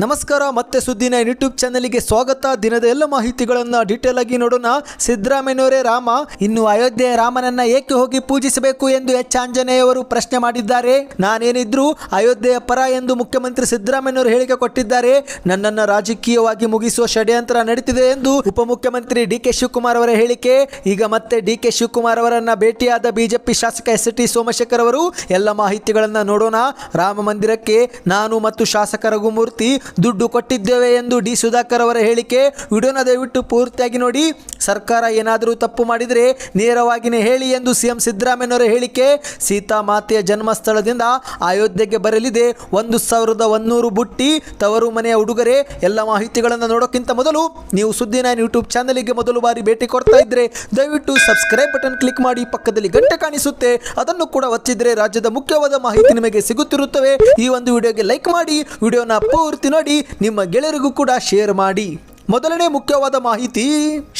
ನಮಸ್ಕಾರ, ಮತ್ತೆ ಸುದ್ದಿನ ಯೂಟ್ಯೂಬ್ ಚಾನಲ್ಗೆ ಸ್ವಾಗತ. ದಿನದ ಎಲ್ಲ ಮಾಹಿತಿಗಳನ್ನು ಡೀಟೇಲ್ ಆಗಿ ನೋಡೋಣ. ಸಿದ್ದರಾಮಯ್ಯನವರೇ ರಾಮ. ಇನ್ನು ಅಯೋಧ್ಯೆ ರಾಮನನ್ನ ಏಕೆ ಹೋಗಿ ಪೂಜಿಸಬೇಕು ಎಂದು ಎಚ್. ಆಂಜನೇಯವರು ಪ್ರಶ್ನೆ ಮಾಡಿದ್ದಾರೆ. ನಾನೇನಿದ್ರು ಅಯೋಧ್ಯೆಯ ಪರ ಎಂದು ಮುಖ್ಯಮಂತ್ರಿ ಸಿದ್ದರಾಮಯ್ಯನವರು ಹೇಳಿಕೆ ಕೊಟ್ಟಿದ್ದಾರೆ. ನನ್ನನ್ನು ರಾಜಕೀಯವಾಗಿ ಮುಗಿಸುವ ಷಡ್ಯಂತ್ರ ನಡೀತಿದೆ ಎಂದು ಉಪಮುಖ್ಯಮಂತ್ರಿ ಡಿ ಕೆ ಶಿವಕುಮಾರ್ ಅವರ ಹೇಳಿಕೆ. ಈಗ ಮತ್ತೆ ಡಿ ಕೆ ಶಿವಕುಮಾರ್ ಅವರನ್ನ ಭೇಟಿಯಾದ ಬಿಜೆಪಿ ಶಾಸಕ ಎಸ್. ಟಿ. ಸೋಮಶೇಖರ್ ಅವರು. ಎಲ್ಲ ಮಾಹಿತಿಗಳನ್ನು ನೋಡೋಣ. ರಾಮ ಮಂದಿರಕ್ಕೆ ನಾನು ಮತ್ತು ಶಾಸಕ ರಘುಮೂರ್ತಿ ದುಡ್ಡು ಕೊಟ್ಟಿದ್ದೇವೆ ಎಂದು ಡಿ ಸುಧಾಕರ್ ಅವರ ಹೇಳಿಕೆ ವಿಡಿಯೋನ ದಯವಿಟ್ಟು ಪೂರ್ತಿಯಾಗಿ ನೋಡಿ. ಸರ್ಕಾರ ಏನಾದರೂ ತಪ್ಪು ಮಾಡಿದರೆ ನೇರವಾಗಿಯೇ ಹೇಳಿ ಎಂದು ಸಿಎಂ ಸಿದ್ದರಾಮಯ್ಯನವರ ಹೇಳಿಕೆ. ಸೀತಾ ಮಾತೆಯ ಜನ್ಮಸ್ಥಳದಿಂದ ಅಯೋಧ್ಯೆಗೆ ಬರಲಿದೆ. ಒಂದು ಸಾವಿರದ ಒಂದೂರು ಬುಟ್ಟಿ, ತವರು ಮನೆಯ ಉಡುಗೊರೆ, ಎಲ್ಲ ಮಾಹಿತಿಗಳನ್ನು ನೋಡೋಕ್ಕಿಂತ ಮೊದಲು ನೀವು ಸುದ್ದಿ ಯೂಟ್ಯೂಬ್ ಚಾನಲಿಗೆ ಮೊದಲು ಬಾರಿ ಭೇಟಿ ಕೊಡ್ತಾ ಇದ್ರೆ ದಯವಿಟ್ಟು ಸಬ್ಸ್ಕ್ರೈಬ್ ಬಟನ್ ಕ್ಲಿಕ್ ಮಾಡಿ. ಪಕ್ಕದಲ್ಲಿ ಗಂಟೆ ಕಾಣಿಸುತ್ತೆ. ಅದನ್ನು ಕೂಡ ಒತ್ತಿದ್ರೆ ರಾಜ್ಯದ ಮುಖ್ಯವಾದ ಮಾಹಿತಿ ನಿಮಗೆ ಸಿಗುತ್ತಿರುತ್ತವೆ. ಈ ಒಂದು ವಿಡಿಯೋಗೆ ಲೈಕ್ ಮಾಡಿ. ವಿಡಿಯೋನ ಪೂರ್ತಿ ನೋಡಿ ನಿಮ್ಮ ಗೆಳೆಯರಿಗೂ ಕೂಡ ಶೇರ್ ಮಾಡಿ. ಮೊದಲನೇ ಮುಖ್ಯವಾದ ಮಾಹಿತಿ,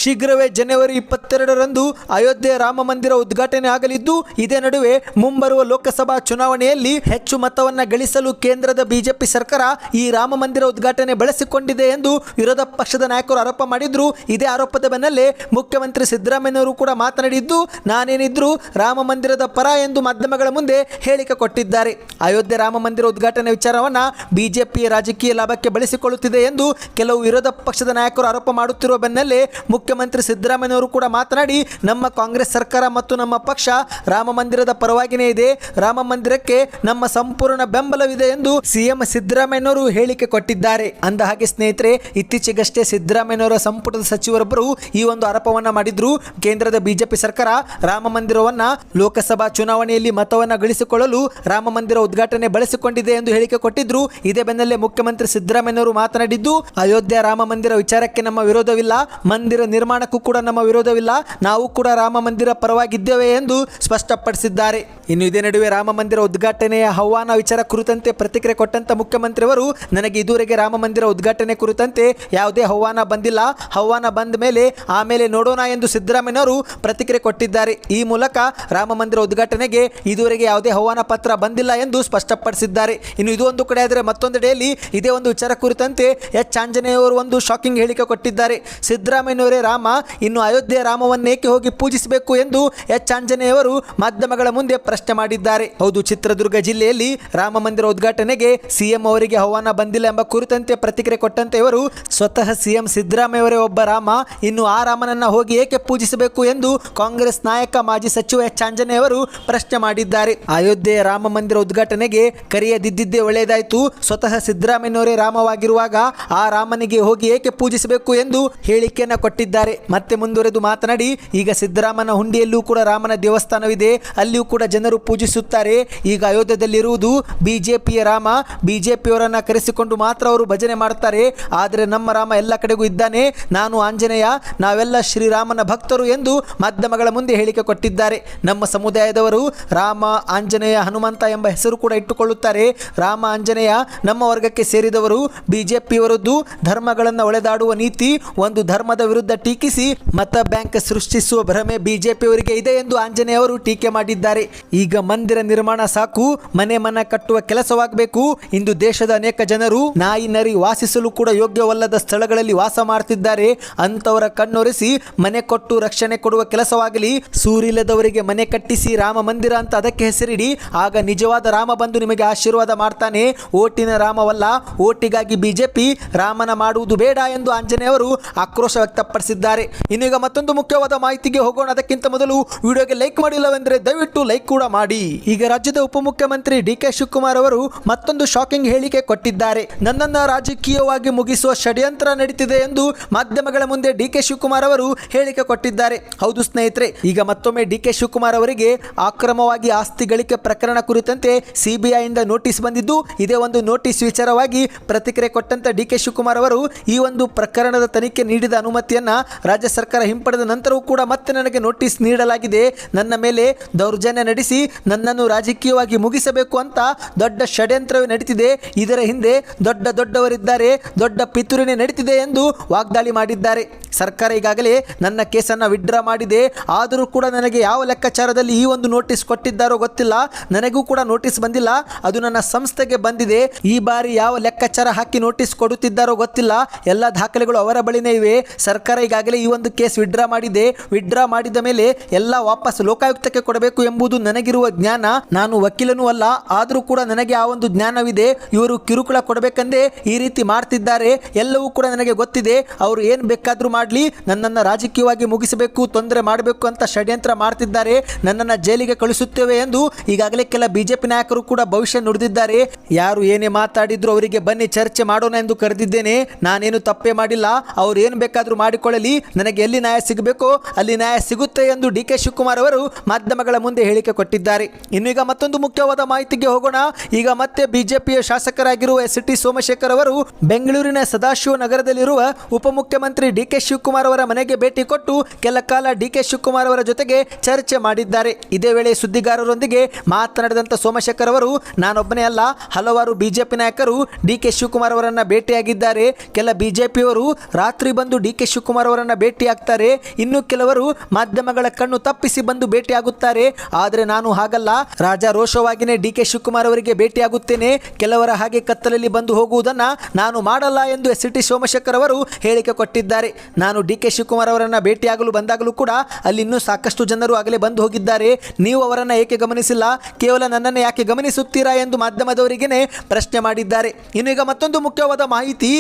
ಶೀಘ್ರವೇ ಜನವರಿ ಇಪ್ಪತ್ತೆರಡರಂದು ಅಯೋಧ್ಯೆ ರಾಮ ಮಂದಿರ ಉದ್ಘಾಟನೆ ಆಗಲಿದ್ದು, ಇದೇ ನಡುವೆ ಮುಂಬರುವ ಲೋಕಸಭಾ ಚುನಾವಣೆಯಲ್ಲಿ ಹೆಚ್ಚು ಮತವನ್ನು ಗಳಿಸಲು ಕೇಂದ್ರದ ಬಿಜೆಪಿ ಸರ್ಕಾರ ಈ ರಾಮ ಮಂದಿರ ಉದ್ಘಾಟನೆ ಬಳಸಿಕೊಂಡಿದೆ ಎಂದು ವಿರೋಧ ಪಕ್ಷದ ನಾಯಕರು ಆರೋಪ ಮಾಡಿದ್ರು. ಇದೇ ಆರೋಪದ ಬೆನ್ನಲ್ಲೇ ಮುಖ್ಯಮಂತ್ರಿ ಸಿದ್ದರಾಮಯ್ಯನವರು ಕೂಡ ಮಾತನಾಡಿದ್ದು, ನಾನೇನಿದ್ರು ರಾಮ ಮಂದಿರದ ಪರ ಎಂದು ಮಾಧ್ಯಮಗಳ ಮುಂದೆ ಹೇಳಿಕೆ ಕೊಟ್ಟಿದ್ದಾರೆ. ಅಯೋಧ್ಯೆ ರಾಮ ಮಂದಿರ ಉದ್ಘಾಟನೆ ವಿಚಾರವನ್ನ ಬಿಜೆಪಿ ರಾಜಕೀಯ ಲಾಭಕ್ಕೆ ಬಳಸಿಕೊಳ್ಳುತ್ತಿದೆ ಎಂದು ಕೆಲವು ವಿರೋಧ ಪಕ್ಷದ ನಾಯಕರು ಆರೋಪ ಮಾಡುತ್ತಿರುವ ಬೆನ್ನಲ್ಲೇ ಮುಖ್ಯಮಂತ್ರಿ ಸಿದ್ದರಾಮಯ್ಯವರು ಕೂಡ ಮಾತನಾಡಿ, ನಮ್ಮ ಕಾಂಗ್ರೆಸ್ ಸರ್ಕಾರ ಮತ್ತು ನಮ್ಮ ಪಕ್ಷ ರಾಮ ಮಂದಿರದ ಪರವಾಗಿನೇ ಇದೆ. ರಾಮ ಮಂದಿರಕ್ಕೆ ನಮ್ಮ ಸಂಪೂರ್ಣ ಬೆಂಬಲವಿದೆ ಎಂದು ಸಿಎಂ ಸಿದ್ದರಾಮಯ್ಯನವರು ಹೇಳಿಕೆ ಕೊಟ್ಟಿದ್ದಾರೆ. ಅಂದ ಹಾಗೆ ಸ್ನೇಹಿತರೆ, ಇತ್ತೀಚೆಗಷ್ಟೇ ಸಿದ್ದರಾಮಯ್ಯನವರ ಸಂಪುಟದ ಸಚಿವರೊಬ್ಬರು ಈ ಒಂದು ಆರೋಪವನ್ನ ಮಾಡಿದ್ರು. ಕೇಂದ್ರದ ಬಿಜೆಪಿ ಸರ್ಕಾರ ರಾಮ ಮಂದಿರವನ್ನ ಲೋಕಸಭಾ ಚುನಾವಣೆಯಲ್ಲಿ ಮತವನ್ನ ಗಳಿಸಿಕೊಳ್ಳಲು ರಾಮ ಮಂದಿರ ಉದ್ಘಾಟನೆ ಬಳಸಿಕೊಂಡಿದೆ ಎಂದು ಹೇಳಿಕೆ ಕೊಟ್ಟಿದ್ರು. ಇದೇ ಬೆನ್ನಲ್ಲೇ ಮುಖ್ಯಮಂತ್ರಿ ಸಿದ್ದರಾಮಯ್ಯನವರು ಮಾತನಾಡಿದ್ದು, ಅಯೋಧ್ಯೆ ರಾಮ ಮಂದಿರ ವಿಚಾರಕ್ಕೆ ನಮ್ಮ ವಿರೋಧವಿಲ್ಲ, ಮಂದಿರ ನಿರ್ಮಾಣಕ್ಕೂ ಕೂಡ ನಮ್ಮ ವಿರೋಧವಿಲ್ಲ, ನಾವು ಕೂಡ ರಾಮ ಮಂದಿರ ಪರವಾಗಿದ್ದೇವೆ ಎಂದು ಸ್ಪಷ್ಟಪಡಿಸಿದ್ದಾರೆ. ಇನ್ನು ಇದೇ ನಡುವೆ ರಾಮ ಮಂದಿರ ಉದ್ಘಾಟನೆಯ ಆಹ್ವಾನ ವಿಚಾರ ಕುರಿತಂತೆ ಪ್ರತಿಕ್ರಿಯೆ ಕೊಟ್ಟಂತ ಮುಖ್ಯಮಂತ್ರಿಯವರು, ನನಗೆ ಇದುವರೆಗೆ ರಾಮ ಮಂದಿರ ಉದ್ಘಾಟನೆ ಕುರಿತಂತೆ ಯಾವುದೇ ಆಹ್ವಾನ ಬಂದಿಲ್ಲ. ಆಹ್ವಾನ ಬಂದ ಮೇಲೆ, ಆಮೇಲೆ ನೋಡೋಣ ಎಂದು ಸಿದ್ದರಾಮಯ್ಯವರು ಪ್ರತಿಕ್ರಿಯೆ ಕೊಟ್ಟಿದ್ದಾರೆ. ಈ ಮೂಲಕ ರಾಮ ಮಂದಿರ ಉದ್ಘಾಟನೆಗೆ ಇದುವರೆಗೆ ಯಾವುದೇ ಆಹ್ವಾನ ಪತ್ರ ಬಂದಿಲ್ಲ ಎಂದು ಸ್ಪಷ್ಟಪಡಿಸಿದ್ದಾರೆ. ಇನ್ನು ಇದು ಒಂದು ಕಡೆ ಆದರೆ ಮತ್ತೊಂದೆಡೆಯಲ್ಲಿ ಇದೇ ಒಂದು ವಿಚಾರ ಕುರಿತಂತೆ ಎಚ್. ಆಂಜನೇಯವರು ಒಂದು ಶಾಕಿಂಗ್ ಹೇಳಿಕೆ ಕೊಟ್ಟಿದ್ದಾರೆ. ಸಿದ್ದರಾಮಯ್ಯನವರೇ ರಾಮ, ಇನ್ನು ಅಯೋಧ್ಯೆ ರಾಮವನ್ನೇಕೆ ಹೋಗಿ ಪೂಜಿಸಬೇಕು ಎಂದು ಎಚ್. ಆಂಜನೇಯವರು ಮಾಧ್ಯಮಗಳ ಮುಂದೆ ಪ್ರಶ್ನೆ ಮಾಡಿದ್ದಾರೆ. ಹೌದು, ಚಿತ್ರದುರ್ಗ ಜಿಲ್ಲೆಯಲ್ಲಿ ರಾಮ ಮಂದಿರ ಉದ್ಘಾಟನೆಗೆ ಸಿಎಂ ಅವರಿಗೆ ಆಹ್ವಾನ ಬಂದಿಲ್ಲ ಎಂಬ ಕುರಿತಂತೆ ಪ್ರತಿಕ್ರಿಯೆ ಕೊಟ್ಟಂತೆ ಇವರು, ಸ್ವತಃ ಸಿಎಂ ಸಿದ್ದರಾಮಯ್ಯವರೇ ಒಬ್ಬ ರಾಮ, ಇನ್ನು ಆ ರಾಮನನ್ನ ಹೋಗಿ ಏಕೆ ಪೂಜಿಸಬೇಕು ಎಂದು ಕಾಂಗ್ರೆಸ್ ನಾಯಕ ಮಾಜಿ ಸಚಿವ ಎಚ್. ಆಂಜನೇಯವರು ಪ್ರಶ್ನೆ ಮಾಡಿದ್ದಾರೆ. ಅಯೋಧ್ಯೆ ರಾಮ ಮಂದಿರ ಉದ್ಘಾಟನೆಗೆ ಕರೆಯದಿದ್ದಿದ್ದೇ ಒಳ್ಳೆಯದಾಯಿತು. ಸ್ವತಃ ಸಿದ್ದರಾಮಯ್ಯನವರೇ ರಾಮವಾಗಿರುವಾಗ ಆ ರಾಮನಿಗೆ ಹೋಗಿ ಏಕೆ ಪೂಜಿಸಬೇಕು ಎಂದು ಹೇಳಿಕೆಯನ್ನು ಕೊಟ್ಟಿದ್ದಾರೆ. ಮತ್ತೆ ಮುಂದುವರೆದು ಮಾತನಾಡಿ, ಈಗ ಸಿದ್ದರಾಮನ ಹುಂಡಿಯಲ್ಲೂ ಕೂಡ ರಾಮನ ದೇವಸ್ಥಾನವಿದೆ. ಅಲ್ಲಿಯೂ ಕೂಡ ಜನರು ಪೂಜಿಸುತ್ತಾರೆ. ಈಗ ಅಯೋಧ್ಯದಲ್ಲಿರುವುದು ಬಿಜೆಪಿಯ ರಾಮ. ಬಿಜೆಪಿಯವರನ್ನ ಕರೆಸಿಕೊಂಡು ಮಾತ್ರ ಅವರು ಭಜನೆ ಮಾಡುತ್ತಾರೆ. ಆದರೆ ನಮ್ಮ ರಾಮ ಎಲ್ಲ ಕಡೆಗೂ ಇದ್ದಾನೆ. ನಾನು ಆಂಜನೇಯ. ನಾವೆಲ್ಲ ಶ್ರೀರಾಮನ ಭಕ್ತರು ಎಂದು ಮಾಧ್ಯಮಗಳ ಮುಂದೆ ಹೇಳಿಕೆ ಕೊಟ್ಟಿದ್ದಾರೆ. ನಮ್ಮ ಸಮುದಾಯದವರು ರಾಮ, ಆಂಜನೇಯ, ಹನುಮಂತ ಎಂಬ ಹೆಸರು ಕೂಡ ಇಟ್ಟುಕೊಳ್ಳುತ್ತಾರೆ. ರಾಮ, ಆಂಜನೇಯ ನಮ್ಮ ವರ್ಗಕ್ಕೆ ಸೇರಿದವರು ಬಿಜೆಪಿಯವರದ್ದು ಧರ್ಮಗಳನ್ನು ಒಳೆದಾಡುವ ನೀತಿ ಒಂದು ಧರ್ಮದ ವಿರುದ್ಧ ಟೀಕಿಸಿ ಮತ ಬ್ಯಾಂಕ್ ಸೃಷ್ಟಿಸುವ ಭ್ರಮೆ ಬಿಜೆಪಿಯವರಿಗೆ ಇದೆ ಎಂದು ಆಂಜನೇಯ ಅವರು ಟೀಕೆ ಮಾಡಿದ್ದಾರೆ. ಈಗ ಮಂದಿರ ನಿರ್ಮಾಣ ಸಾಕು, ಮನೆ ಮನ ಕಟ್ಟುವ ಕೆಲಸವಾಗಬೇಕು. ಇಂದು ದೇಶದ ಅನೇಕ ಜನರು ನಾಯಿ ನರಿ ವಾಸಿಸಲು ಕೂಡ ಯೋಗ್ಯವಲ್ಲದ ಸ್ಥಳಗಳಲ್ಲಿ ವಾಸ ಮಾಡ್ತಿದ್ದಾರೆ. ಅಂತವರ ಕಣ್ಣೊರೆಸಿ ಮನೆ ಕೊಟ್ಟು ರಕ್ಷಣೆ ಕೊಡುವ ಕೆಲಸವಾಗಲಿ. ಸೂರಿಲ್ಲದವರಿಗೆ ಮನೆ ಕಟ್ಟಿಸಿ ರಾಮ ಮಂದಿರ ಅಂತ ಅದಕ್ಕೆ ಹೆಸರಿಡಿ. ಆಗ ನಿಜವಾದ ರಾಮ ಬಂದು ನಿಮಗೆ ಆಶೀರ್ವಾದ ಮಾಡ್ತಾನೆ. ಓಟಿನ ರಾಮವಲ್ಲ, ಓಟಿಗಾಗಿ ಬಿಜೆಪಿ ರಾಮನ ಮಾಡುವುದು ಬೇಡ ಎಂದು ಆಂಜನೇಯ ಅವರು ಆಕ್ರೋಶ ವ್ಯಕ್ತಪಡಿಸಿದ್ದಾರೆ. ಇನ್ನೀಗ ಮತ್ತೊಂದು ಮುಖ್ಯವಾದ ಮಾಹಿತಿಗೆ ಹೋಗೋಣ. ಅದಕ್ಕಿಂತ ಮೊದಲು ವಿಡಿಯೋಗೆ ಲೈಕ್ ಮಾಡಿಲ್ಲವೆಂದರೆ ದಯವಿಟ್ಟು ಲೈಕ್ ಕೂಡ ಮಾಡಿ. ಈಗ ರಾಜ್ಯದ ಉಪಮುಖ್ಯಮಂತ್ರಿ ಡಿ ಕೆ ಶಿವಕುಮಾರ್ ಅವರು ಮತ್ತೊಂದು ಶಾಕಿಂಗ್ ಹೇಳಿಕೆ ಕೊಟ್ಟಿದ್ದಾರೆ. ನನ್ನನ್ನ ರಾಜಕೀಯವಾಗಿ ಮುಗಿಸುವ ಷಡ್ಯಂತ್ರ ನಡೀತಿದೆ ಎಂದು ಮಾಧ್ಯಮಗಳ ಮುಂದೆ ಡಿ ಕೆ ಶಿವಕುಮಾರ್ ಅವರು ಹೇಳಿಕೆ ಕೊಟ್ಟಿದ್ದಾರೆ. ಹೌದು ಸ್ನೇಹಿತರೆ, ಈಗ ಮತ್ತೊಮ್ಮೆ ಡಿ ಕೆ ಶಿವಕುಮಾರ್ ಅವರಿಗೆ ಆಕ್ರಮವಾಗಿ ಆಸ್ತಿ ಗಳಿಕೆ ಪ್ರಕರಣ ಕುರಿತಂತೆ ಸಿಬಿಐಯಿಂದ ನೋಟಿಸ್ ಬಂದಿದ್ದು, ಇದೇ ಒಂದು ನೋಟಿಸ್ ವಿಚಾರವಾಗಿ ಪ್ರತಿಕ್ರಿಯೆ ಕೊಟ್ಟಂತ ಡಿ ಕೆ ಶಿವಕುಮಾರ್ ಅವರು ಈ ಒಂದು ಪ್ರಕರಣದ ತನಿಖೆ ನೀಡಿದ ಅನುಮತಿಯನ್ನು ರಾಜ್ಯ ಸರ್ಕಾರ ಹಿಂಪಡೆದ ನಂತರವೂ ಕೂಡ ಮತ್ತೆ ನನಗೆ ನೋಟಿಸ್ ನೀಡಲಾಗಿದೆ. ನನ್ನ ಮೇಲೆ ದೌರ್ಜನ್ಯ ನಡೆಸಿ ನನ್ನನ್ನು ರಾಜಕೀಯವಾಗಿ ಮುಗಿಸಬೇಕು ಅಂತ ದೊಡ್ಡ ಷಡ್ಯಂತ್ರವೇ ನಡೀತಿದೆ. ಇದರ ಹಿಂದೆ ದೊಡ್ಡ ದೊಡ್ಡವರಿದ್ದಾರೆ, ದೊಡ್ಡ ಪಿತೂರಿನೇ ನಡೀತಿದೆ ಎಂದು ವಾಗ್ದಾಳಿ ಮಾಡಿದ್ದಾರೆ. ಸರ್ಕಾರ ಈಗಾಗಲೇ ನನ್ನ ಕೇಸನ್ನು ವಿಡ್ರಾ ಮಾಡಿದೆ. ಆದರೂ ಕೂಡ ನನಗೆ ಯಾವ ಲೆಕ್ಕಾಚಾರದಲ್ಲಿ ಈ ಒಂದು ನೋಟಿಸ್ ಕೊಟ್ಟಿದ್ದಾರೋ ಗೊತ್ತಿಲ್ಲ. ನನಗೂ ಕೂಡ ನೋಟಿಸ್ ಬಂದಿಲ್ಲ. ಅದು ನನ್ನ ಸಂಸ್ಥೆಗೆ ಬಂದಿದೆ. ಈ ಬಾರಿ ಯಾವ ಲೆಕ್ಕಾಚಾರ ಹಾಕಿ ನೋಟಿಸ್ ಕೊಡುತ್ತಿದ್ದಾರೋ ಗೊತ್ತಿಲ್ಲ. ಎಲ್ಲ ದಾಖಲೆಗಳು ಅವರ ಬಳಿನೇ ಇವೆ. ಸರ್ಕಾರ ಈಗಾಗಲೇ ಈ ಒಂದು ಕೇಸ್ ವಿಡ್ರಾ ಮಾಡಿದೆ. ವಿಡ್ರಾ ಮಾಡಿದ ಮೇಲೆ ಎಲ್ಲ ವಾಪಸ್ ಲೋಕಾಯುಕ್ತಕ್ಕೆ ಕೊಡಬೇಕು ಎಂಬುದು ನನಗಿರುವ ಜ್ಞಾನ. ನಾನು ವಕೀಲನೂ ಅಲ್ಲ. ಆದರೂ ಕೂಡ ನನಗೆ ಆ ಒಂದು ಜ್ಞಾನವಿದೆ. ಇವರು ಕಿರುಕುಳ ಕೊಡಬೇಕಂದೇ ಈ ರೀತಿ ಮಾಡ್ತಿದ್ದಾರೆ. ಎಲ್ಲವೂ ಕೂಡ ನನಗೆ ಗೊತ್ತಿದೆ. ಅವರು ಏನು ಬೇಕಾದರೂ ಮಾಡಲಿ. ನನ್ನನ್ನು ರಾಜಕೀಯವಾಗಿ ಮುಗಿಸಬೇಕು, ತೊಂದರೆ ಮಾಡಬೇಕು ಅಂತ ಷಡ್ಯಂತ್ರ ಮಾಡ್ತಿದ್ದಾರೆ. ನನ್ನನ್ನು ಜೈಲಿಗೆ ಕಳಿಸುತ್ತೇವೆ ಎಂದು ಈಗಾಗಲೇ ಕೆಲ ಬಿಜೆಪಿ ನಾಯಕರು ಕೂಡ ಭವಿಷ್ಯ ನುಡಿದಿದ್ದಾರೆ. ಯಾರು ಏನೇ ಮಾತಾಡಿದ್ರು ಅವರಿಗೆ ಬನ್ನಿ ಚರ್ಚೆ ಮಾಡೋಣ ಎಂದು ಕರೆದಿದ್ದೇನೆ. ನಾನೇನು ತಪ್ಪೇ ಮಾಡಿಲ್ಲ, ಅವ್ರು ಏನು ಬೇಕಾದರೂ ಮಾಡಿಕೊಳ್ಳಲಿ, ನನಗೆ ಎಲ್ಲಿ ನ್ಯಾಯ ಸಿಗಬೇಕೋ, ಅಲ್ಲಿ ನ್ಯಾಯ ಸಿಗುತ್ತೆ ಎಂದು ಡಿ ಕೆ ಶಿವಕುಮಾರ್ ಅವರು ಮಾಧ್ಯಮಗಳ ಮುಂದೆ ಹೇಳಿಕೆ ಕೊಟ್ಟಿದ್ದಾರೆ. ಇನ್ನೀಗ ಮತ್ತೊಂದು ಮುಖ್ಯವಾದ ಮಾಹಿತಿಗೆ ಹೋಗೋಣ. ಈಗ ಮತ್ತೆ ಬಿಜೆಪಿಯ ಶಾಸಕರಾಗಿರುವ ಎಸ್ ಟಿ ಸೋಮಶೇಖರ್ ಅವರು ಬೆಂಗಳೂರಿನ ಸದಾಶಿವ ನಗರದಲ್ಲಿರುವ ಉಪಮುಖ್ಯಮಂತ್ರಿ ಡಿ ಕೆ ಶಿವಕುಮಾರ್ ಅವರ ಮನೆಗೆ ಭೇಟಿ ಕೊಟ್ಟು ಕೆಲ ಕಾಲ ಡಿ ಕೆ ಶಿವಕುಮಾರ್ ಅವರ ಜೊತೆಗೆ ಚರ್ಚೆ ಮಾಡಿದ್ದಾರೆ. ಇದೇ ವೇಳೆ ಸುದ್ದಿಗಾರರೊಂದಿಗೆ ಮಾತನಾಡಿದಂಥ ಸೋಮಶೇಖರ್ ಅವರು, ನಾನೊಬ್ಬನೇ ಅಲ್ಲ, ಹಲವಾರು ಬಿಜೆಪಿ ನಾಯಕರು ಡಿ ಕೆ ಶಿವಕುಮಾರ್ ಅವರನ್ನ ಭೇಟಿಯಾಗಿದ್ದಾರೆ. ಕೆಲ ಬಿಜೆಪಿಯವರು ರಾತ್ರಿ ಬಂದು ಡಿ ಕೆ ಶಿವಕುಮಾರ್ ಅವರನ್ನು ಭೇಟಿಯಾಗ್ತಾರೆ. ಇನ್ನು ಕೆಲವರು ಮಾಧ್ಯಮಗಳ ಕಣ್ಣು ತಪ್ಪಿಸಿ ಬಂದು ಭೇಟಿಯಾಗುತ್ತಾರೆ. ಆದರೆ ನಾನು ಹಾಗಲ್ಲ. ರಾಜಾರೋಷವಾಗಿಯೇ ಡಿ ಕೆ ಶಿವಕುಮಾರ್ ಅವರಿಗೆ ಭೇಟಿಯಾಗುತ್ತೇನೆ. ಕೆಲವರ ಹಾಗೆ ಕತ್ತಲಲ್ಲಿ ಬಂದು ಹೋಗುವುದನ್ನು ನಾನು ಮಾಡಲ್ಲ ಎಂದು ಎಸ್ ಟಿ ಸೋಮಶೇಖರ್ ಅವರು ಹೇಳಿಕೆ ಕೊಟ್ಟಿದ್ದಾರೆ. ನಾನು ಡಿ ಕೆ ಶಿವಕುಮಾರ್ ಅವರನ್ನು ಭೇಟಿಯಾಗಲು ಬಂದಾಗಲೂ ಕೂಡ ಅಲ್ಲಿ ಇನ್ನೂ ಸಾಕಷ್ಟು ಜನರು ಆಗಲೇ ಬಂದು ಹೋಗಿದ್ದಾರೆ. ನೀವು ಅವರನ್ನು ಏಕೆ ಗಮನಿಸಿಲ್ಲ? ಕೇವಲ ನನ್ನನ್ನು ಯಾಕೆ ಗಮನಿಸುತ್ತೀರಾ ಎಂದು ಮಾಧ್ಯಮದವರಿಗೇನೆ ಪ್ರಶ್ನೆ ಮಾಡಿದ್ದಾರೆ. ಇನ್ನು ಈಗ ಮತ್ತೊಂದು ಮುಖ್ಯವಾದ ಮಾಹಿತಿ.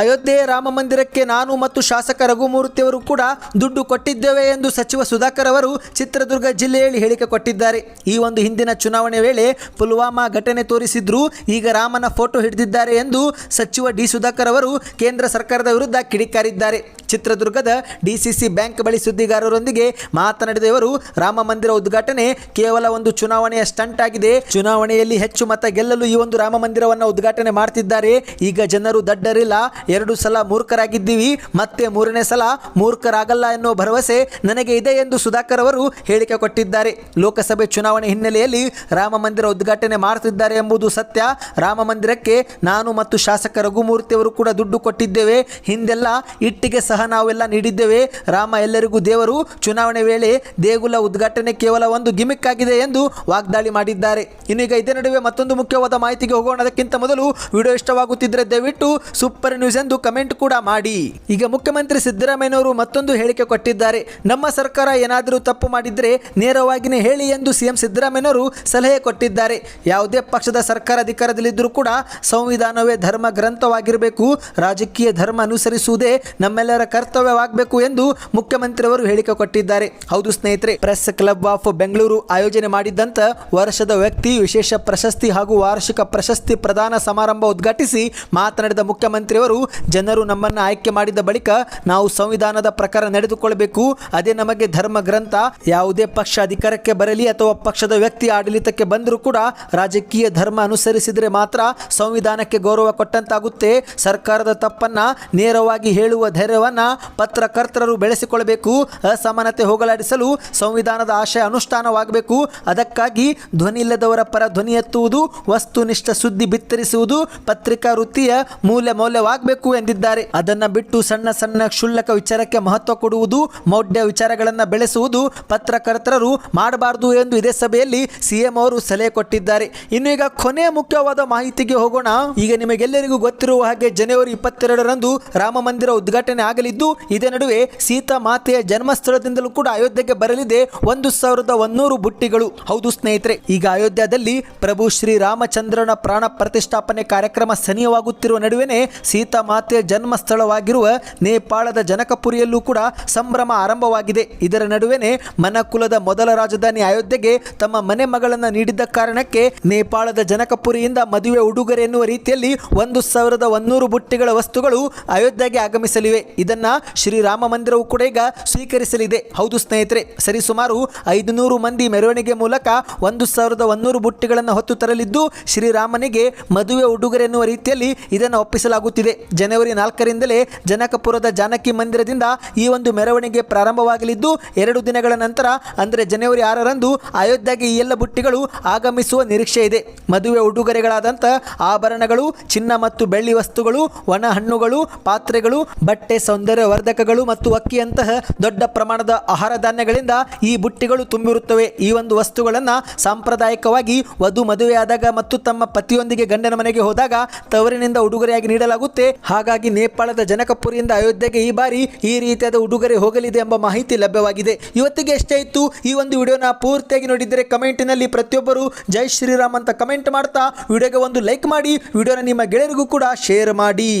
ಅಯೋಧ್ಯೆ ಮಂದಿರಕ್ಕೆ ನಾನು ಮತ್ತು ಶಾಸಕ ರಘುಮೂರ್ತಿಯವರು ಕೂಡ ದುಡ್ಡು ಕೊಟ್ಟಿದ್ದೇವೆ ಎಂದು ಸಚಿವ ಸುಧಾಕರ್ ಅವರು ಚಿತ್ರದುರ್ಗ ಜಿಲ್ಲೆಯಲ್ಲಿ ಹೇಳಿಕೆ ಕೊಟ್ಟಿದ್ದಾರೆ. ಈ ಒಂದು ಹಿಂದಿನ ಚುನಾವಣೆ ವೇಳೆ ಪುಲ್ವಾಮಾ ಘಟನೆ ತೋರಿಸಿದ್ರು ಈಗ ರಾಮನ ಫೋಟೋ ಹಿಡಿದಿದ್ದಾರೆ ಎಂದು ಸಚಿವ ಡಿ ಸುಧಾಕರ್ ಅವರು ಕೇಂದ್ರ ಸರ್ಕಾರದ ವಿರುದ್ಧ ಕಿಡಿಕಾರಿದ್ದಾರೆ. ಚಿತ್ರದುರ್ಗದ ಡಿಸಿಸಿ ಬ್ಯಾಂಕ್ ಬಳಿ ಸುದ್ದಿಗಾರರೊಂದಿಗೆ ಮಾತನಾಡಿದ ಇವರು ರಾಮ ಮಂದಿರ ಉದ್ಘಾಟನೆ ಕೇವಲ ಒಂದು ಚುನಾವಣೆಯ ಸ್ಟಂಟ್ ಆಗಿದೆ. ಚುನಾವಣೆಯಲ್ಲಿ ಹೆಚ್ಚು ಮತ ಗೆಲ್ಲಲು ಈ ಒಂದು ರಾಮ ಮಂದಿರವನ್ನು ಉದ್ಘಾಟನೆ ಮಾಡ್ತಿದ್ದಾರೆ. ಈಗ ಜನರು ದಡ್ಡರಿಲ್ಲ. ಎರಡು ಸಲ ಮೂರ್ಖರಾಗಿದ್ದೀವಿ. ಮತ್ತೆ ಮೂರನೇ ಸಲ ಮೂರ್ಖರಾಗಲ್ಲ ಎನ್ನುವ ಭರವಸೆ ನನಗೆ ಇದೆ ಎಂದು ಸುಧಾಕರ್ ಅವರು ಹೇಳಿಕೆ ಕೊಟ್ಟಿದ್ದಾರೆ. ಲೋಕಸಭೆ ಚುನಾವಣೆ ಹಿನ್ನೆಲೆಯಲ್ಲಿ ರಾಮ ಮಂದಿರ ಉದ್ಘಾಟನೆ ಮಾಡ್ತಿದ್ದಾರೆ ಎಂಬುದು ಸತ್ಯ. ರಾಮ ಮಂದಿರಕ್ಕೆ ನಾನು ಮತ್ತು ಶಾಸಕ ರಘುಮೂರ್ತಿ ಅವರು ಕೂಡ ದುಡ್ಡು ಕೊಟ್ಟಿದ್ದೇವೆ. ಹಿಂದೆಲ್ಲ ಇಟ್ಟಿಗೆ ಸಹ ನಾವೆಲ್ಲ ನೀಡಿದ್ದೇವೆ. ರಾಮ ಎಲ್ಲರಿಗೂ ದೇವರು. ಚುನಾವಣೆ ವೇಳೆ ದೇಗುಲ ಉದ್ಘಾಟನೆ ಕೇವಲ ಒಂದು ಗಿಮಿಕ್ ಆಗಿದೆ ಎಂದು ವಾಗ್ದಾಳಿ ಮಾಡಿದ್ದಾರೆ. ಇನ್ನೀಗ ಇದೇ ನಡುವೆ ಮತ್ತೊಂದು ಮುಖ್ಯವಾದ ಮಾಹಿತಿಗೆ ಹೋಗೋಣ ಅದಕ್ಕಿಂತ ಮೊದಲು ವಿಡಿಯೋ ಇಷ್ಟವಾಗುತ್ತಿದ್ದರೆ ದಯವಿಟ್ಟು ಸೂಪರ್ ನ್ಯೂಸ್ ಎಂದು ಕಮೆಂಟ್ ಕೂಡ ಮಾಡಿ. ಈಗ ಮುಖ್ಯಮಂತ್ರಿ ಸಿದ್ದರಾಮಯ್ಯನವರು ಮತ್ತೊಂದು ಹೇಳಿಕೆ ಕೊಟ್ಟಿದ್ದಾರೆ. ನಮ್ಮ ಸರ್ಕಾರ ಏನಾದರೂ ತಪ್ಪು ಮಾಡಿದ್ರೆ ನೇರವಾಗಿನೇ ಹೇಳಿ ಎಂದು ಸಿಎಂ ಸಿದ್ದರಾಮಯ್ಯನವರು ಸಲಹೆ ಕೊಟ್ಟಿದ್ದಾರೆ. ಯಾವುದೇ ಪಕ್ಷದ ಸರ್ಕಾರ ಅಧಿಕಾರದಲ್ಲಿದ್ದರೂ ಕೂಡ ಸಂವಿಧಾನವೇ ಧರ್ಮ ಗ್ರಂಥವಾಗಿರಬೇಕು. ರಾಜಕೀಯ ಧರ್ಮ ಅನುಸರಿಸುವುದೇ ನಮ್ಮೆಲ್ಲರ ಕರ್ತವ್ಯವಾಗಬೇಕು ಎಂದು ಮುಖ್ಯಮಂತ್ರಿಯವರು ಹೇಳಿಕೆ ಕೊಟ್ಟಿದ್ದಾರೆ. ಹೌದು ಸ್ನೇಹಿತರೆ, ಪ್ರೆಸ್ ಕ್ಲಬ್ ಆಫ್ ಬೆಂಗಳೂರು ಆಯೋಜನೆ ಮಾಡಿದ್ದಂಥ ವರ್ಷದ ವ್ಯಕ್ತಿ, ವಿಶೇಷ ಪ್ರಶಸ್ತಿ ಹಾಗೂ ವಾರ್ಷಿಕ ಪ್ರಶಸ್ತಿ ಪ್ರದಾನ ಸಮಾರಂಭ ಉದ್ಘಾಟಿಸಿ ಮಾತನಾಡಿದ ಮುಖ್ಯಮಂತ್ರಿಯವರು, ಜನರು ನಮ್ಮನ್ನು ಆಯ್ಕೆ ಮಾಡಿದ ಬಳಿಕ ನಾವು ಸಂವಿಧಾನದ ಪ್ರಕಾರ ನಡೆದುಕೊಳ್ಳಬೇಕು. ಅದೇ ನಮಗೆ ಧರ್ಮ ಗ್ರಂಥ ಯಾವುದೇ ಪಕ್ಷ ಅಧಿಕಾರಕ್ಕೆ ಬರಲಿ ಅಥವಾ ಪಕ್ಷದ ವ್ಯಕ್ತಿ ಆಡಳಿತಕ್ಕೆ ಬಂದರೂ ಕೂಡ ರಾಜಕೀಯ ಧರ್ಮ ಅನುಸರಿಸಿದರೆ ಮಾತ್ರ ಸಂವಿಧಾನಕ್ಕೆ ಗೌರವ ಕೊಟ್ಟಂತಾಗುತ್ತೆ. ಸರ್ಕಾರದ ತಪ್ಪನ್ನ ನೇರವಾಗಿ ಹೇಳುವ ಧೈರ್ಯವನ್ನ ಪತ್ರಕರ್ತರು ಬೆಳೆಸಿಕೊಳ್ಳಬೇಕು. ಅಸಮಾನತೆ ಹೋಗಲಾಡಿಸಲು ಸಂವಿಧಾನದ ಆಶಯ ಅನುಷ್ಠಾನವಾಗಬೇಕು. ಅದಕ್ಕಾಗಿ ಧ್ವನಿ ಇಲ್ಲದವರ ಪರ ಧ್ವನಿ ಎತ್ತುವುದು, ವಸ್ತುನಿಷ್ಠ ಸುದ್ದಿ ಬಿತ್ತರಿಸುವುದು, ಪತ್ರಿಕಾ ವೃತ್ತಿಯ ಮೂಲ ಮೌಲ್ಯವಾಗಬೇಕು ಎಂದಿದ್ದಾರೆ. ಅದನ್ನ ಬಿಟ್ಟು ಸಣ್ಣ ಸಣ್ಣ ಕ್ಷುಲ್ಲಕ ವಿಚಾರಕ್ಕೆ ಮಹತ್ವ ಕೊಡುವುದು, ಮೌಢ್ಯ ವಿಚಾರಗಳನ್ನು ಬೆಳೆಸುವುದು ಪತ್ರಕರ್ತರರು ಮಾಡಬಾರದು ಎಂದು ಇದೇ ಸಭೆಯಲ್ಲಿ ಸಿಎಂ ಅವರು ಸಲಹೆ ಕೊಟ್ಟಿದ್ದಾರೆ. ಇನ್ನು ಈಗ ಕೊನೆಯ ಮುಖ್ಯವಾದ ಮಾಹಿತಿಗೆ ಹೋಗೋಣ. ಈಗ ನಿಮಗೆಲ್ಲರಿಗೂ ಗೊತ್ತಿರುವ ಹಾಗೆ ಜನವರಿ ಇಪ್ಪತ್ತೆರಡರಂದು ರಾಮ ಮಂದಿರ ಉದ್ಘಾಟನೆ ಆಗಲಿದ್ದು, ಇದೇ ನಡುವೆ ಸೀತಾ ಮಾತೆಯ ಜನ್ಮಸ್ಥಳದಿಂದಲೂ ಕೂಡ ಅಯೋಧ್ಯೆಗೆ ಬರಲಿದೆ. ಒಂದು ಸಾವಿರದ ಒಂದೂರು ಬುಟ್ಟಿಗಳು. ಹೌದು ಸ್ನೇಹಿತರೆ, ಈಗ ಅಯೋಧ್ಯದಲ್ಲಿ ಪ್ರಭು ಶ್ರೀ ರಾಮಚಂದ್ರನ ಪ್ರಾಣ ಪ್ರತಿಷ್ಠಾಪನೆ ಕಾರ್ಯಕ್ರಮ ಸನಿಯವಾಗುತ್ತಿರುವ ನಡುವೆನೆ ಸೀತಾ ಮಾತೆಯ ಜನ್ಮ ಸ್ಥಳವಾಗಿರುವ ನೇಪಾಳದ ಜನಕಪುರಿಯಲ್ಲೂ ಕೂಡ ಸಂಭ್ರಮ ಆರಂಭವಾಗಿದೆ. ಇದರ ನಡುವೆನೆ ಮನಕುಲದ ಮೊದಲ ರಾಜಧಾನಿ ಅಯೋಧ್ಯೆಗೆ ತಮ್ಮ ಮನೆ ಮಗಳನ್ನು ನೀಡಿದ್ದ ಕಾರಣಕ್ಕೆ ನೇಪಾಳದ ಜನಕಪುರಿಯಿಂದ ಮದುವೆ ಉಡುಗೊರೆ ಎನ್ನುವ ರೀತಿಯಲ್ಲಿ ಒಂದು ಸಾವಿರದ ಒಂದೂರು ಬುಟ್ಟಿಗಳ ವಸ್ತುಗಳು ಅಯೋಧ್ಯೆಗೆ ಆಗಮಿಸಲಿವೆ. ಇದನ್ನ ಶ್ರೀರಾಮ ಮಂದಿರವು ಕೂಡ ಈಗ ಸ್ವೀಕರಿಸಲಿದೆ. ಹೌದು ಸ್ನೇಹಿತರೆ, ಸರಿಸುಮಾರು ಐದುನೂರು ಮಂದಿ ಮೆರವಣಿಗೆ ಮೂಲಕ ಒಂದು ಸಾವಿರದ ಒಂದೂರು ಬುಟ್ಟಿಗಳನ್ನು ಹೊತ್ತು ತರಲಿದ್ದು ಶ್ರೀರಾಮನಿಗೆ ಮದುವೆ ಉಡುಗೊರೆ ಎನ್ನುವ ರೀತಿಯಲ್ಲಿ ಇದನ್ನು ಒಪ್ಪಿಸಲಾಗುತ್ತಿದೆ. ಜನವರಿ ನಾಲ್ಕರಿಂದಲೇ ಜನಕಪುರದ ಜಾನಕಿ ಮಂದಿರದಿಂದ ಈ ಒಂದು ಮೆರವಣಿಗೆ ಪ್ರಾರಂಭವಾಗಲಿದ್ದು, ಎರಡು ದಿನಗಳ ನಂತರ, ಅಂದರೆ ಜನವರಿ ಆರರಂದು ಅಯೋಧ್ಯೆಗೆ ಈ ಎಲ್ಲ ಬುಟ್ಟಿಗಳು ಆಗಮಿಸುವ ನಿರೀಕ್ಷೆ ಇದೆ. ಮದುವೆ ಉಡುಗೊರೆಗಳಾದಂಥ ಆಭರಣಗಳು, ಚಿನ್ನ ಮತ್ತು ಬೆಳ್ಳಿ ವಸ್ತುಗಳು, ಒಣ ಹಣ್ಣುಗಳು, ಪಾತ್ರೆಗಳು, ಬಟ್ಟೆ ಸೌಂದರ್ಯವರ್ಧಕಗಳು ಮತ್ತು ಅಕ್ಕಿಯಂತಹ ದೊಡ್ಡ ಪ್ರಮಾಣದ ಆಹಾರ ಧಾನ್ಯಗಳಿಂದ ಈ ಬುಟ್ಟಿಗಳು ತುಂಬಿರುತ್ತವೆ. ಈ ಒಂದು ವಸ್ತುಗಳನ್ನು ಸಾಂಪ್ರದಾಯಿಕವಾಗಿ ವಧು ಮದುವೆಯಾದಾಗ ಮತ್ತು ತಮ್ಮ ಪತಿಯೊಂದಿಗೆ ಗಂಡನ ಮನೆಗೆ ಹೋದಾಗ ತವರಿನಿಂದ ಉಡುಗೊರೆಯಾಗಿ ನೀಡಲಾಗುತ್ತೆ. ಹಾಗಾಗಿ ನೇಪಾಳದ ಜನಕಪುರಿಯಿಂದ ಅಯೋಧ್ಯೆಗೆ ಈ ಬಾರಿ ಈ ರೀತಿಯಾದ ಉಡುಗೊರೆ ಹೋಗಲಿದೆ ಎಂಬ ಮಾಹಿತಿ ಲಭ್ಯವಾಗಿದೆ. ಇವತ್ತಿಗೆ ಎಷ್ಟೇ ಇತ್ತು, ಈ ಒಂದು ವಿಡಿಯೋನ ಪೂರ್ತಿಯಾಗಿ ನೋಡಿದರೆ ಕಮೆಂಟಿನಲ್ಲಿ ಪ್ರತಿಯೊಬ್ಬರು ಜೈ ಶ್ರೀರಾಮ್ ಅಂತ ಕಮೆಂಟ್ ಮಾಡ್ತಾ, ವಿಡಿಯೋಗೆ ಒಂದು ಲೈಕ್ ಮಾಡಿ, ವಿಡಿಯೋನ ನಿಮ್ಮ ಗೆಳೆಯರಿಗೂ ಕೂಡ ಶೇರ್ ಮಾಡಿ.